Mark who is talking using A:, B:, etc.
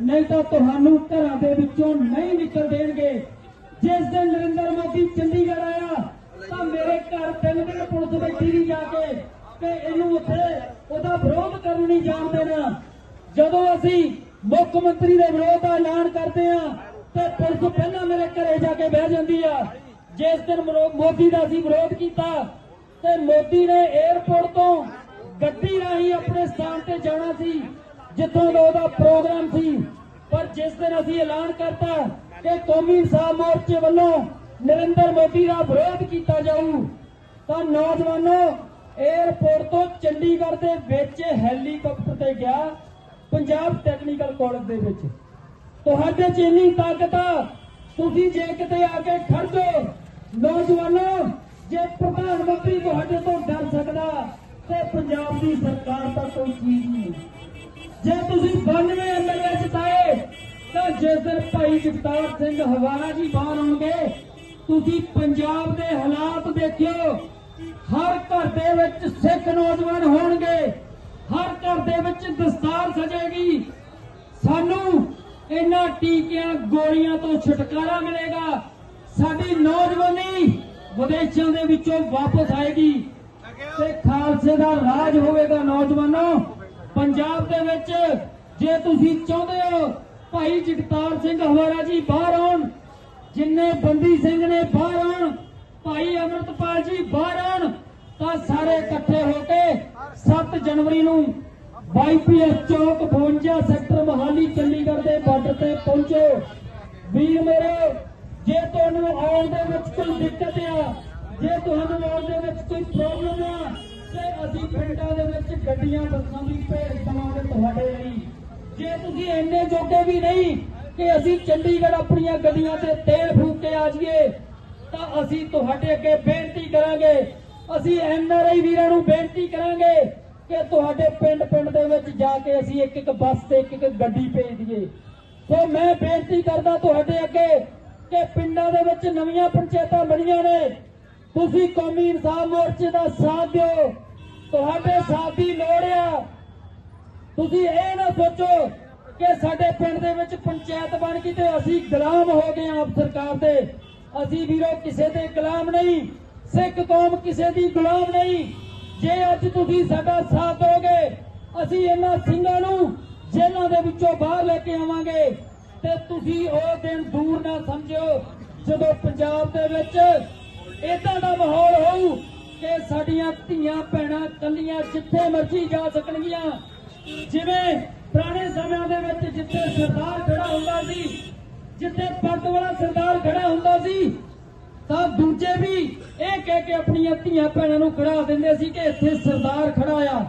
A: ਨਹੀਂ ਤਾਂ ਤੁਹਾਨੂੰ ਘਰਾਂ ਦੇ ਵਿੱਚੋਂ ਨਹੀਂ ਨਿਕਲ ਦੇਣਗੇ। ਜਿਸ ਦਿਨ ਨਰਿੰਦਰ ਮੋਦੀ ਚੰਡੀਗੜ੍ਹ ਆਇਆ, ਤਾਂ ਮੇਰੇ ਘਰ ਤਿੰਨ ਦਿਨ ਪੁਲਿਸ ਬੈਠੀ ਰਹੀ ਜਾ ਕੇ ਤੇ ਇਹਨੂੰ ਉੱਥੇ ਉਹਦਾ ਵਿਰੋਧ ਕਰਨ ਨਹੀਂ ਜਾਣ ਦੇਣਾ। ਜਦੋਂ ਅਸੀਂ ਮੁੱਖ ਮੰਤਰੀ ਦੇ ਵਿਰੋਧ ਦਾ ਐਲਾਨ ਕਰਦੇ ਆ ਤੇ ਪੁਲਿਸ ਪਹਿਲਾਂ ਮੇਰੇ ਘਰੇ ਜਾ ਕੇ ਬਹਿ ਜਾਂਦੀ ਆ। ਜਿਸ ਦਿਨ ਮੋਦੀ ਦਾ ਅਸੀਂ ਵਿਰੋਧ ਕੀਤਾ, ਤੇ ਮੋਦੀ ਨੇ 에ਅਰਪੋਰਟ ਤੋਂ ਗੱਡੀ ਰਾਹੀਂ ਆਪਣੇ ਸਥਾਨ ਤੇ ਜਾਣਾ ਸੀ। ਜਿੱਥੋਂ ਦਾ ਉਹਦਾ ਪ੍ਰੋਗਰਾਮ ਸੀ, ਪਰ ਜਿਸ ਦਿਨ ਅਸੀਂ ਐਲਾਨ ਕਰਤਾ ਕਿ ਕੌਮੀ ਇਨਸਾਫ ਮੋਰਚੇ ਵੱਲੋਂ ਨਰਿੰਦਰ ਮੋਦੀ ਦਾ ਵਿਰੋਧ ਕੀਤਾ ਜਾਊ, ਤਾਂ ਨੌਜਵਾਨੋ 에ਅਰਪੋਰਟ ਤੋਂ ਚੰਡੀਗੜ੍ਹ ਦੇ ਵਿੱਚ ਹੈਲੀਕਾਪਟਰ ਤੇ ਗਿਆ ਪੰਜਾਬ ਟੈਕਨੀਕਲ ਕਾਲਜ ਦੇ ਵਿੱਚ। ਤੁਹਾਡੇ 'ਚ ਇੰਨੀ ਤਾਕਤ ਆ, ਤੁਸੀਂ ਜੇ ਕਿਤੇ ਆ ਕੇ ਖੜ ਜਾਓ, ਨੌਜਵਾਨੋ, ਜੇ ਪ੍ਰਧਾਨ ਮੰਤਰੀ ਤੁਹਾਡੇ ਤੋਂ ਡਰ ਸਕਦਾ, ਤੇ ਪੰਜਾਬ ਦੀ ਸਰਕਾਰ ਤਾਂ ਕੋਈ ਚੀਜ਼ ਨਹੀਂ। ਜੇ ਤੁਸੀਂ 92 ਐਮਐਲਏ ਜਿਤਾਏ, ਤਾਂ ਜਿਸ ਦਿਨ ਭਾਈ ਜਗਤਾਰ ਸਿੰਘ ਹਵਾਲਾ ਜੀ ਬਾਹਰ ਆਉਣਗੇ, ਤੁਸੀਂ ਪੰਜਾਬ ਦੇ ਹਾਲਾਤ ਦੇਖਿਓ। ਹਰ ਘਰ ਦੇ ਵਿੱਚ ਸਿੱਖ ਨੌਜਵਾਨ ਹੋਣਗੇ। ਹਰ ਘਰ ਦੇ ਵਿੱਚ ਦਸਤਾਰ ਸਜੇਗੀ ਸਾਨੂੰ ਇਹਨਾਂ ਟੀਕਿਆਂ, ਗੋਲੀਆਂ ਤੋਂ ਛੁਟਕਾਰਾ ਮਿਲੇਗਾ। ਸਾਡੀ ਨੌਜਵਾਨੀ ਵਿਦੇਸ਼ਾਂ ਦੇ ਵਿੱਚੋਂ ਵਾਪਸ ਆਏਗੀ। ਤੇ ਖਾਲਸੇ ਦਾ ਰਾਜ ਹੋਵੇਗਾ ਨੌਜਵਾਨੋ। ਪੰਜਾਬ ਦੇ ਵਿੱਚ ਜੇ ਤੁਸੀਂ ਚਾਹੁੰਦੇ ਹੋ ਭਾਈ ਜਗਤਾਰ ਸਿੰਘ ਹਵਾਰਾ ਜੀ ਬਾਹਰ ਆਉਣ, ਜਿੰਨੇ ਬੰਦੀ ਸਿੰਘ ਨੇ ਬਾਹਰ ਆਉਣ, ਭਾਈ ਅਮਰਤਪਾਲ ਜੀ ਬਾਹਰ ਆਉਣ, ਤਾਂ ਸਾਰੇ ਇਕੱਠੇ ਹੋ ਕੇ 7 ਜਨਵਰੀ ਨੂੰ ਵਾਈਪੀਐਸ ਚੌਕ 52 ਸੈਕਟਰ ਮਹਾਲੀ ਚੰਡੀਗੜ੍ਹ ਦੇ ਬਾਰਡਰ ਤੇ ਪਹੁੰਚੋ। ਵੀਰ ਮੇਰੇ, ਜੇ ਤੁਹਾਨੂੰ ਆਉਣ ਦੇ ਵਿੱਚ ਕੋਈ ਦਿੱਕਤ ਆ, ਜੇ ਤੁਹਾਨੂੰ ਆਉਣ ਦੇ ਵਿੱਚ ਕੋਈ ਪ੍ਰੋਬਲਮ ਆ ਤੇ ਅਸੀਂ ਪਿੰਡਾਂ ਦੇ ਵਿੱਚ ਗੱਡੀਆਂ, ਬੱਸਾਂ ਦੀ ਭੇਜ ਦਵਾਂਗੇ ਤੁਹਾਡੇ ਲਈ। ਜੇ ਤੁਸੀਂ ਇੰਨੇ ਜੋਗੇ ਵੀ ਨਹੀਂ ਕਿ ਅਸੀਂ ਚੰਡੀਗੜ੍ਹ ਆਪਣੀਆਂ ਗੱਡੀਆਂ ਤੇ ਤੇਲ ਫੂਕ ਕੇ ਆ ਜਾਈਏ, ਤਾਂ ਅਸੀਂ ਤੁਹਾਡੇ ਅੱਗੇ ਬੇਨਤੀ ਕਰਾਂਗੇ। ਅਸੀਂ ਐਨਆਰਆਈ ਵੀਰਾਂ ਨੂੰ ਬੇਨਤੀ ਕਰਾਂਗੇ ਕਿ ਤੁਹਾਡੇ ਪਿੰਡ ਪਿੰਡ ਦੇ ਵਿੱਚ ਜਾ ਕੇ ਅਸੀਂ ਇੱਕ ਇੱਕ ਬੱਸ ਤੇ ਇੱਕ ਇੱਕ ਗੱਡੀ ਭੇਜ ਦਈਏ। ਸੋ ਮੈਂ ਬੇਨਤੀ ਕਰਦਾ ਤੁਹਾਡੇ ਅੱਗੇ ਕਿ ਪਿੰਡਾਂ ਦੇ ਵਿੱਚ ਨਵੀਆਂ ਪੰਚਾਇਤਾਂ ਬਣੀਆਂ ਨੇ। ਤੁਸੀਂ ਕੌਮੀ ਇਨਸਾਫ ਮੋਰਚੇ ਦਾ ਸਾਥ ਦਿਓ। ਤੁਹਾਡੇ ਸਾਥ ਦੀ ਲੋੜ ਆ। ਤੁਸੀਂ ਇਹ ਨਾ ਸੋਚੋ ਕਿ ਸਾਡੇ ਪਿੰਡ ਦੇ ਵਿੱਚ ਪੰਚਾਇਤ ਬਣ ਗਈ ਤੇ ਅਸੀਂ ਗੁਲਾਮ ਹੋ ਗਏ ਆਪ ਸਰਕਾਰ ਦੇ। ਅਸੀਂ ਵੀਰੋ ਕਿਸੇ ਦੇ ਗੁਲਾਮ ਨਹੀਂ, ਸਿੱਖ ਕੌਮ ਕਿਸੇ ਦੀ ਗੁਲਾਮ ਨਹੀਂ। ਜੇ ਅੱਜ ਤੁਸੀਂ ਸਾਡਾ ਸਾਥ ਦੋਗੇ ਅਸੀਂ ਇਹਨਾਂ ਸਿੰਘਾਂ ਨੂੰ ਜੇਲ੍ਹਾਂ ਦੇ ਵਿੱਚੋਂ ਬਾਹਰ ਲੈ ਕੇ ਆਵਾਂਗੇ। ਤੇ ਤੁਸੀਂ ਉਹ ਦਿਨ ਦੂਰ ਨਾ ਸਮਝਿਓ ਜਦੋਂ ਪੰਜਾਬ ਦੇ ਵਿੱਚ ਇਦਾਂ ਦਾ ਮਾਹੌਲ ਹੋਊ ਕਿ ਸਾਡੀਆਂ ਧੀਆਂ ਭੈਣਾਂ ਕੱਲੀਆਂ ਜਿੱਥੇ ਮਰਜ਼ੀ ਜਾ ਸਕਣਗੀਆਂ। ਜਿਵੇਂ ਪੁਰਾਣੇ ਸਮਿਆਂ ਦੇ ਵਿੱਚ ਜਿੱਥੇ ਸਰਦਾਰ ਖੜਾ ਹੁੰਦਾ ਸੀ, ਜਿੱਥੇ ਪੱਗ ਵਾਲਾ ਸਰਦਾਰ ਖੜਾ ਹੁੰਦਾ ਸੀ, ਤਾਂ ਦੂਜੇ ਵੀ ਇਹ ਕਹਿ ਕੇ ਆਪਣੀਆਂ ਧੀਆਂ ਭੈਣਾਂ ਨੂੰ ਖੜਾ ਦਿੰਦੇ ਸੀ ਕਿ ਇੱਥੇ ਸਰਦਾਰ ਖੜਾ ਆ।